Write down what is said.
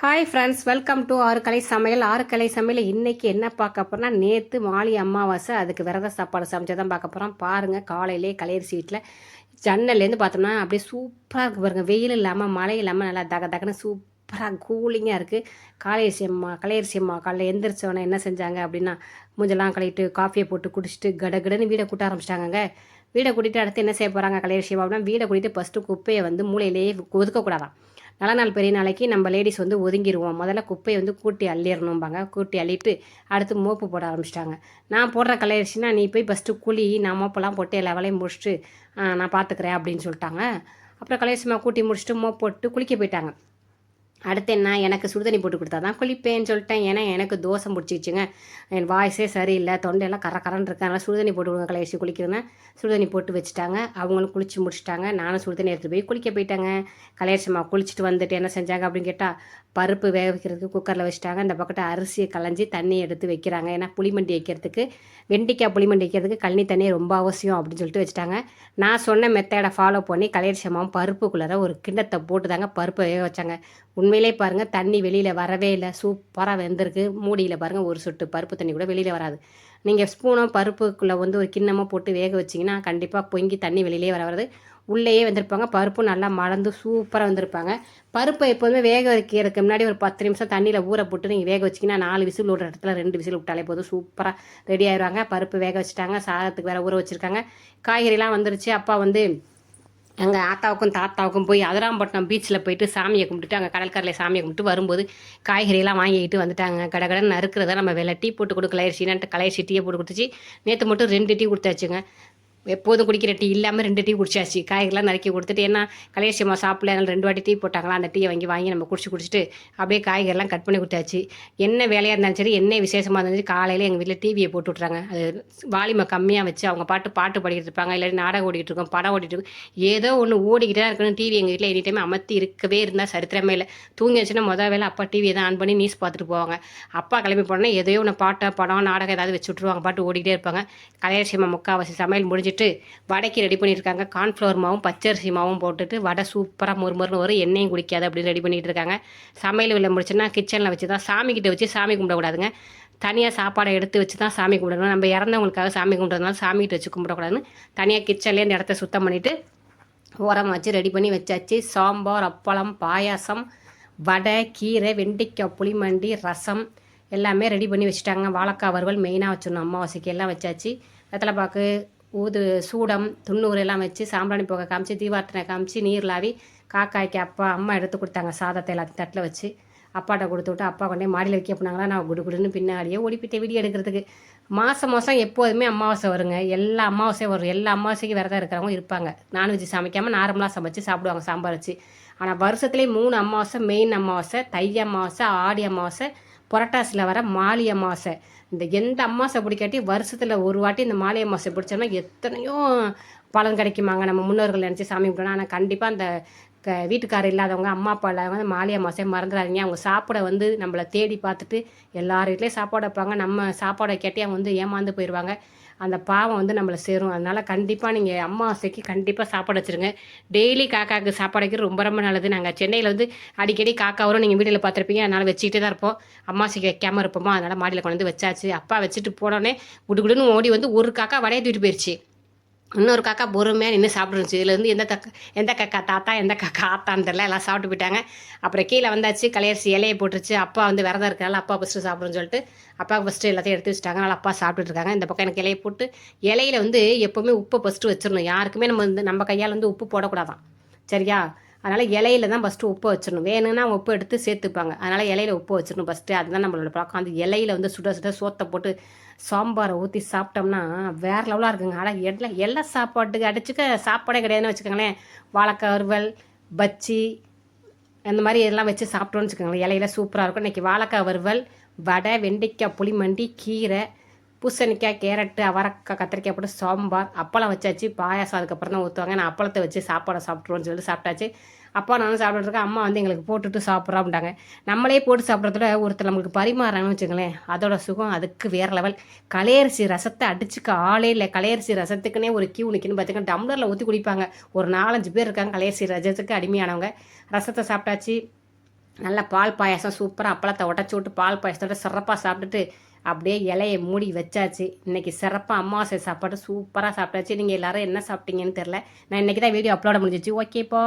Hi friends welcome to ஆறு கலை சமையல். ஆறு கலை சமையல் இன்றைக்கி என்ன பார்க்க போகிறோம்னா நேற்று மாலி அமாவாசை அதுக்கு விரத சாப்பாடு சமைச்சு தான் பார்க்க போகிறோம் பாருங்கள் காலையிலே கலையரிசி வீட்டில் ஜன்னல்லேருந்து பார்த்தோம்னா அப்படியே சூப்பராக இருக்குது பாருங்கள் வெயில் இல்லாமல் மழை இல்லாமல் நல்லா தக தகன்னு சூப்பராக கூலிங்காக இருக்குது காலையரிசி அம்மா கலையரிசி அம்மா காலையில் எழுந்திரிச்சவனே என்ன செஞ்சாங்க அப்படின்னா மூஞ்செல்லாம் கழுவிட்டு காஃபியை போட்டு குடிச்சிட்டு கடகடன்னு வீடை கூட்ட ஆரம்பிச்சிட்டாங்க வீடை கூட்டிகிட்டு அடுத்து என்ன செய்ய போகிறாங்க கலையரிசி அம்மா அப்படின்னா வீடை கூட்டிகிட்டு ஃபஸ்ட்டு குப்பையை வந்து மூளையிலேயே ஒதுக்கக்கூடாதான் நல்ல நாள் பெரிய நாளைக்கு நம்ம லேடிஸ் வந்து ஒதுங்கிடுவோம் முதல்ல குப்பையை வந்து கூட்டி அள்ளிடணும்பாங்க. கூட்டி அள்ளிட்டு அடுத்து மோப்பு போட ஆரம்பிச்சிட்டாங்க. நான் போடுற கலையரிசினா நீ போய் ஃபஸ்ட்டு குழி நான் மோப்பெல்லாம் போட்டு எல்லா வேலையும் முடிச்சுட்டு நான் பார்த்துக்கிறேன் அப்படின்னு சொல்லிட்டாங்க. அப்புறம் கலையரிசிமா கூட்டி முடிச்சுட்டு மோப் போட்டு குளிக்க போயிட்டாங்க. அடுத்து என்ன? எனக்கு சுடுதண்ணி போட்டு கொடுத்தா தான் குளிப்பேன்னு சொல்லிட்டேன். ஏன்னா எனக்கு தோசை முடிச்சிச்சுங்க என் வாய்ஸே சரியில்லை. தொண்டையெல்லாம் கர கரன்னு இருக்கு. அதனால் சுடுதண்ணி போட்டு விடுங்க கலையரிசி. குளிக்கிறேன் சுடுதண்ணி போட்டு வச்சுட்டாங்க. அவங்களும் குளிச்சு முடிச்சிட்டாங்க. நானும் சுடுதண்ணி எடுத்துகிட்டு போய் குளிக்க போயிட்டாங்க. கலையரிசிமா குளிச்சுட்டு வந்துட்டு என்ன செஞ்சாங்க அப்படின்னு கேட்டால் பருப்பு வேக வைக்கிறதுக்கு குக்கரில் வச்சுட்டாங்க. இந்த பக்கத்தில் அரிசியை களைஞ்சி தண்ணி எடுத்து வைக்கிறாங்க. ஏன்னா புளிமண்டி வைக்கிறதுக்கு வெண்டிக்காய் புளிமண்டி வைக்கிறதுக்கு கழனி தண்ணி ரொம்ப அவசியம் அப்படின்னு சொல்லிட்டு வச்சுட்டாங்க. நான் சொன்ன மெத்தடை ஃபாலோ பண்ணி கலையரிசமாவும் பருப்புக்குள்ளார ஒரு கிண்ணத்தை போட்டு தாங்க பருப்பை வேக வச்சாங்க. உண்மையிலே பாருங்கள் தண்ணி வெளியில் வரவே இல்லை. சூப்பராக வெந்திருக்கு. மூடியில் பாருங்கள் ஒரு சொட்டு பருப்பு தண்ணி கூட வெளியில் வராது. நீங்கள் ஸ்பூனோ பருப்புக்குள்ளே வந்து ஒரு கிண்ணமாக போட்டு வேக வச்சிங்கன்னா கண்டிப்பாக பொங்கி தண்ணி வெளியிலே வர வராது. உள்ளேயே வந்திருப்பாங்க. பருப்பும் நல்லா மலர்ந்து சூப்பராக வந்திருப்பாங்க. பருப்பை எப்போதுமே வேக வைக்கிறதுக்கு முன்னாடி ஒரு பத்து நிமிஷம் தண்ணியில் ஊற போட்டு நீங்கள் வேக வச்சிங்கன்னா நாலு விசில் விடுற இடத்துல ரெண்டு விசில் விட்டாலே போதும். சூப்பராக ரெடி ஆயிடுவாங்க பருப்பு வேக வச்சுட்டாங்க. சாதத்துக்கு வேறு ஊற வச்சுருக்காங்க. காய்கறிலாம் வந்துருச்சு. அப்பா வந்து எங்கள் ஆத்தாவுக்கும் தாத்தாவுக்கும் போய் அதிராம்பட்டினம் பீச்சில் போயிட்டு சாமியை கும்பிட்டுட்டு அங்கே கடற்கரையில் சாமியை கும்பிட்டு வரும்போது காய்கறியெல்லாம் வாங்கிக்கிட்டு வந்துட்டாங்க. கடன் நறுக்கிறத நம்ம வெள்ளை டீ போட்டு கொடுக்கல அரிசினான்ட்டு கலையரிசி டீயை போட்டு கொடுத்துச்சு. நேற்று மட்டும் ரெண்டு டீ கொடுத்தாச்சுங்க. எப்போதும் குடிக்கிற டீ இல்லாமல் ரெண்டு டீ குடிச்சாச்சு. காய்கறிலாம் நறுக்கி கொடுத்துட்டு ஏன்னா கலையரிசியம்மா சாப்பிடல அதனால ரெண்டு வாட்டி டீ போட்டாங்களா அந்த டீயை வாங்கி வாங்கி நம்ம குடிச்சு குடிச்சிட்டு அப்படியே காய்கறிலாம் கட் பண்ணி கொடுத்தாச்சு. என்ன வேலையாக இருந்தாலும் சரி என்ன விசேஷமாக இருந்தாலும் சரி காலையில் எங்கள் வீட்டில் டிவியை போட்டு விட்றாங்க அது வாலிமை கம்மியாக வச்சு அவங்க பாட்டு பாட்டு பாடிக்கிட்டு இருப்பாங்க இல்லாட்டி நாடகம் ஓடிக்கிட்டு இருக்கோம் படம் ஓடிட்டு இருக்கும். ஏதோ ஒன்று ஓடிக்கிட்டே தான் இருக்கணும். டிவி எங்கள் வீட்டில் எனி டைம் அமர்த்தி இருக்கவே இருந்தால் சரித்திரமே இல்லை. தூங்கி வச்சுன்னா மொதல் வேலை அப்பா டிவியை தான் ஆன் பண்ணி நியூஸ் பார்த்துட்டு போவாங்க. அப்பா கிளம்பி போனோன்னா எதையோ ஒன்று பாட்டை படம் நாடகம் ஏதாவது வச்சு விட்ருவாங்க பாட்டு ஓடிக்கிட்டே இருப்பாங்க. கலையரசியமாக முக்கால்வாசி சமையல் முடிஞ்சிட்டு வடைக்கு ரெடி பண்ணியிருக்காங்க. கார்ன்ஃப்ளவர் மாவும் பச்சரிசி மாவும் போட்டுட்டு வடை சூப்பராக மொறுமொறுன்னு வரும். எண்ணெயும் குடிக்காது அப்படின்னு ரெடி பண்ணிகிட்டு இருக்காங்க சமையல் வெளில முடிச்சுன்னா கிச்சனில் வச்சு தான் சாமி வச்சு சாமி கும்பிடக்கூடாதுங்க தனியாக சாப்பாடை எடுத்து வச்சு தான் சாமி கும்பிடணும். நம்ம இறந்தவங்களுக்காக சாமி கும்பிட்றதுனால சாமி கிட்ட வச்சு கும்பிடக்கூடாதுன்னு தனியாக கிச்சன்லேயே இந்த இடத்த சுத்தம் பண்ணிவிட்டு உரம் வச்சு ரெடி பண்ணி வச்சாச்சு. சாம்பார் அப்பளம் பாயாசம் வடை கீரை வெண்டைக்காய் புளிமண்டி ரசம் எல்லாமே ரெடி பண்ணி வச்சுட்டாங்க. வாழைக்காய் வறுவல் மெயினாக வச்சிடணும். அம்மாவாசைக்கு எல்லாம் வச்சாச்சு. வெத்தலைப்பாக்கு ஊது சூடம் துண்ணூறு எல்லாம் வச்சு சாம்பிராணி போக காமிச்சு தீபார்த்தனை காமிச்சு நீர்லாவி காக்காய்க்கு அப்பா அம்மா எடுத்து கொடுத்தாங்க. சாதத்தை எல்லாத்தையும் தட்டில் வச்சு அப்பாட்ட கொடுத்து விட்டு அப்பா கொண்டே மாடியில் வைக்க போனாங்களா? நான் குடு குடுன்னு பின்னாடியே ஓடிப்பிட்டு வீடியோ எடுக்கிறதுக்கு. மாதம் மாதம் எப்போதுமே அமாவாசை வருங்க. எல்லா அமாவாசையும் வரும். எல்லா அமாவாசைக்கும் விரதம் இருக்கிறவங்க இருப்பாங்க. நான்வெஜ் சமைக்காமல் நார்மலாக சமைச்சு சாப்பிடுவாங்க சாம்பார் வச்சு. ஆனால் வருஷத்துலேயே மூணு அமாவாசை மெயின் அமாவாசை தை அமாவாசை ஆடி அமாவாசை புரட்டாசியில் வர மாலி அமாவாசை. இந்த எந்த அம்மாசை பிடிக்காட்டி வருஷத்தில் ஒரு வாட்டி இந்த மாலி அமாவாசை பிடிச்சோம்னா எத்தனையோ பலன் கிடைக்குமாங்க. நம்ம முன்னோர்கள் நினச்சி சாமி கும்பிடணும். ஆனால் கண்டிப்பாக அந்த க வீட்டுக்காரர் இல்லாதவங்க அம்மா அப்பா இல்லாதவங்க மாலை மாலி அமாவாசை மறந்துடாதீங்க அவங்க சாப்பிட வந்து நம்மளை தேடி பார்த்துட்டு எல்லார் வீட்லேயும் சாப்பாடு வைப்பாங்க. நம்ம சாப்பாடை கேட்டே அவங்க வந்து ஏமாந்து போயிடுவாங்க அந்த பாவம் வந்து நம்மளை சேரும். அதனால் கண்டிப்பாக நீங்கள் அம்மாவாசைக்கு கண்டிப்பாக சாப்பாடு வச்சுருங்க. டெய்லி காக்காவுக்கு சாப்பாடு வைக்கிறது ரொம்ப ரொம்ப நல்லது. நாங்கள் சென்னையில் வந்து அடிக்கடி காக்கா வரும். நீங்கள் வீட்டில் பார்த்துருப்பீங்க. அதனால் வச்சுக்கிட்டே தான் இருப்போம். அம்மாவாசைக்கு வைக்காமல் இருப்போமா? அதனால் மாடியில் கொண்டு வந்து வச்சாச்சு. அப்பா வச்சுட்டு போனோடனே குடுகுடுன்னு ஓடி வந்து ஒரு காக்கா வடையை தூக்கிட்டு போயிடுச்சு இன்னொரு காக்கா பொறுமையாக நின்று சாப்பிட்ருந்துச்சு இதுலேருந்து எந்த தக்க எந்த காக்கா தாத்தா எந்த காக்கா ஆத்தான்னு தெரில எல்லாம் சாப்பிட்டு போயிட்டாங்க. அப்புறம் கீழே வந்தாச்சு கலையரிசி இலையை போட்டுருச்சு. அப்பா வந்து விரதம் இருக்கிறனால அப்பா ஃபஸ்ட்டு சாப்பிடுன்னு சொல்லிட்டு அப்பாவுக்கு ஃபஸ்ட்டு எல்லாத்தையும் எடுத்து வச்சுட்டாங்க. அதனால் அப்பா சாப்பிட்டுட்டு இருக்காங்க. இந்த பக்கம் எனக்கு இலையை போட்டு இலையில வந்து எப்போவுமே உப்பை ஃபஸ்ட்டு வச்சிடணும். யாருக்குமே நம்ம வந்து நம்ம கையால் வந்து உப்பு போடக்கூடாதான். சரியா? அதனால் இலையில தான் ஃபஸ்ட்டு உப்பு வச்சிடணும். வேணும்னா உப்பு எடுத்து சேர்த்துப்பாங்க. அதனால் இலையில உப்பு வச்சிடணும் ஃபஸ்ட்டு அதுதான் நம்மளோட பழக்கம். அந்த இலையில வந்து சுட சுட சோத்தை போட்டு சாம்பாரை ஊற்றி சாப்பிட்டோம்னா வேறு லெவலாக இருக்குங்க. ஆனால் எல்லாம் எல்லா சாப்பாட்டுக்கு அடிச்சுக்க சாப்பாடே கிடையாதுன்னு வச்சுக்கோங்களேன். வாழைக்காய் வறுவல் பச்சி அந்த மாதிரி இதெல்லாம் வச்சு சாப்பிட்டோன்னு வச்சுக்கோங்களேன். இலையில சூப்பராக இருக்கும். இன்றைக்கி வாழைக்காய் வறுவல் வடை வெண்டைக்காய் புளிமண்டி கீரை பூசணிக்காய் கேரட்டு அவரக்காய் கத்திரிக்காய் போட்டு சாம்பார் அப்பளம் வச்சாச்சு. பாயாசம் அதுக்கப்புறம் தான் ஊற்றுவாங்க நான் அப்பளத்தை வச்சு சாப்பாடை சாப்பிட்ருவோன்னு சொல்லிட்டு சாப்பிட்டாச்சு. அப்பா நானும் சாப்பிட்டுருக்கேன் அம்மா வந்து எங்களுக்கு போட்டுட்டு சாப்பிட்றோம் நம்மளே போட்டு சாப்பிட்றதுல ஒருத்தர் நம்மளுக்கு பரிமாறாங்கன்னு வச்சுங்களேன் அதோட சுகம் அதுக்கு வேறு லெவல் கலையரிசி ரசத்தை அடிச்சுக்க ஆளே இல்லை. கலையரிசி ரசத்துக்குன்னே ஒரு கியூ நிற்கின்னு பார்த்துக்கோங்க டம்ளரில் ஊற்றி குடிப்பாங்க. ஒரு நாலஞ்சு பேர் இருக்காங்க கலையரிசி ரசத்துக்கு அடிமையானவங்க. ரசத்தை சாப்பிட்டாச்சு. நல்லா பால் பாயாசம் சூப்பராக அப்பளத்தை உடச்சி விட்டு பால் பாயாசத்தோட சிறப்பாக சாப்பிட்டுட்டு அப்படியே இலையை மூடி வச்சாச்சு. இன்றைக்கி சிறப்பாக அமாவாசை சாப்பாடு சூப்பராக சாப்பிட்டாச்சு. நீங்கள் எல்லாரும் என்ன சாப்பிட்டீங்கன்னு தெரில நான் இன்றைக்கி தான் வீடியோ அப்லோட முடிஞ்சிச்சு. ஓகேப்பா